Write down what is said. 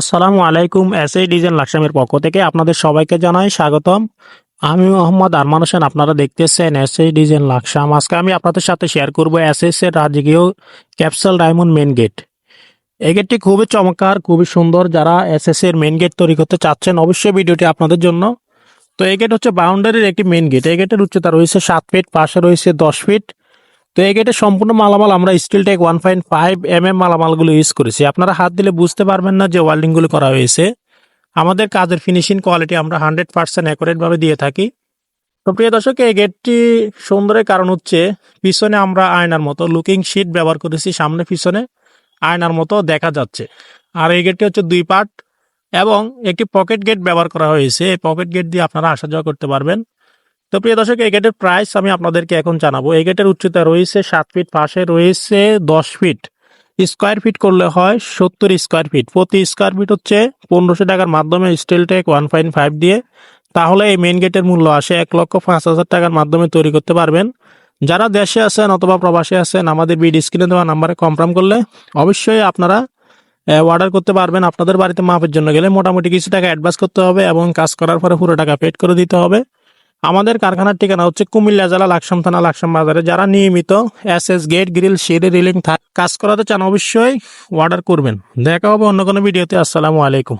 আসসালামু আলাইকুম এস এই ডিজাইন লাকসামের পক্ষ থেকে আপনাদের সবাইকে জানাই স্বাগতম। আমি মোহাম্মদ আরমান হোসেন, আপনারা দেখতেছেন এস এই ডিজাইন লাকসাম। আজকে আমি আপনাদের সাথে শেয়ার করব এস এস এর রাজকীয় ক্যাপসাল ডায়মন্ড মেন গেট এই গেটটি খুবই চমৎকার, খুবই সুন্দর। যারা এস এস এর মেন গেট তৈরি করতে চাচ্ছেন, অবশ্যই ভিডিওটি আপনাদের জন্য। তো এই গেট হচ্ছে বাউন্ডারির একটি মেন গেট এই গেটের উচ্চতা রয়েছে সাত ফিট পাশে রয়েছে দশ ফিট তো এই গেটের সম্পূর্ণ মালামাল আমরা steel tech one point five M M মালামালগুলো use করেছি। আপনারা হাত দিলে বুঝতে পারবেন না যে ওয়েল্ডিংগুলো করা হয়েছে। আমাদের কাজের ফিনিশিং কোয়ালিটি আমরা হান্ড্রেড পার্সেন্ট ভাবে দিয়ে থাকি। তো প্রিয় দর্শক, এই গেটটি সুন্দরের কারণ হচ্ছে পিছনে আমরা আয়নার মতো লুকিং শিট ব্যবহার করেছি, সামনে পিছনে আয়নার মতো দেখা যাচ্ছে। আর এই গেটটি হচ্ছে দুই পার্ট এবং একটি পকেট গেট ব্যবহার করা হয়েছে। এই পকেট গেট দিয়ে আপনারা আসা যাওয়া করতে পারবেন। তো প্রিয় দর্শক, এই গেটের প্রাইস আমি আপনাদেরকে এখন জানাব। এই গেটের উচ্চতা রয়েছে সাত ফিট পাশে রয়েছে দশ ফিট স্কোয়ার ফিট করলে হয় সত্তর স্কোয়ার ফিট প্রতি স্কোয়ার ফিট হচ্ছে পনেরোশো টাকার মাধ্যমে steel tech one point five দিয়ে। তাহলে এই মেন গেটের মূল্য আসে এক লক্ষ পাঁচ হাজার টাকার মাধ্যমে তৈরি করতে পারবেন। যারা দেশে আছেন অথবা প্রবাসে আছেন, আমাদের বিড স্ক্রিনে দেওয়া নাম্বারে কনফার্ম করলে অবশ্যই আপনারা অর্ডার করতে পারবেন। আপনাদের বাড়িতে মাপের জন্য গেলে মোটামুটি কিছু টাকা অ্যাডভান্স করতে হবে এবং কাজ করার পরে পুরো টাকা পেড করে দিতে হবে। আমাদের কারখানার ঠিকানা হচ্ছে কুমিল্লা জেলা লাকসাম থানা, লাকসাম বাজারে। যারা নিয়মিত এস এস গেট গ্রিল সিঁড়ি রিলিং কাজ করাতে চান অবশ্যই অর্ডার করবেন। দেখা হবে অন্য কোনো ভিডিওতে। আসসালামু আলাইকুম।